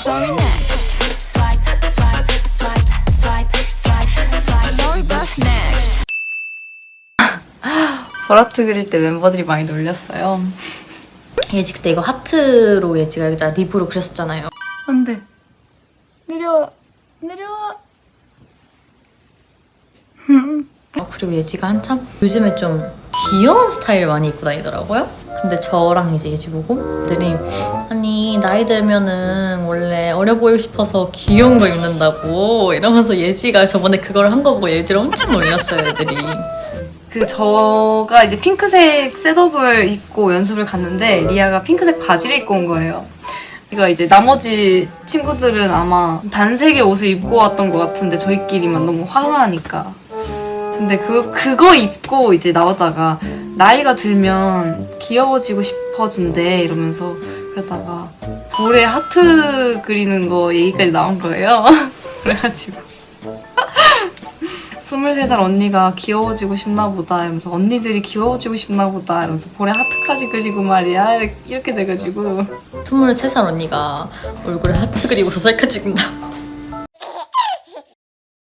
Sorry next. Swipe, swipe, swipe, swipe, swipe, swipe. Sorry but next. 버라트 그릴 때 멤버들이 많이 놀렸어요. 예지 그때 이거 하트로 예지가 여기다 립으로 그렸었잖아요. 안 돼. 내려와. 내려와. 어, 그리고 예지가 한참 요즘에 좀 귀여운 스타일 많이 입고 다니더라고요. 근데 저랑 이제 예지 보고 애들이 아니 나이 들면은 원래 어려 보이고 싶어서 귀여운 거 입는다고 이러면서 예지가 저번에 그걸 한 거 보고 예지를 엄청 놀렸어요 애들이. 그 저가 이제 핑크색 셋업을 입고 연습을 갔는데 리아가 핑크색 바지를 입고 온 거예요. 그러니까 이제 나머지 친구들은 아마 단색의 옷을 입고 왔던 것 같은데 저희끼리만 너무 화나니까. 근데 그 그거 입고 이제 나오다가 나이가 들면 귀여워지고 싶어진대 이러면서 그러다가 볼에 하트 그리는 거 얘기까지 나온 거예요. 그래가지고. 23살 언니가 귀여워지고 싶나 보다 이러면서 언니들이 귀여워지고 싶나 보다 이러면서 볼에 하트까지 그리고 말이야. 이렇게- 돼가지고. 23살 언니가 얼굴에 하트 그리고서 셀카 찍는다고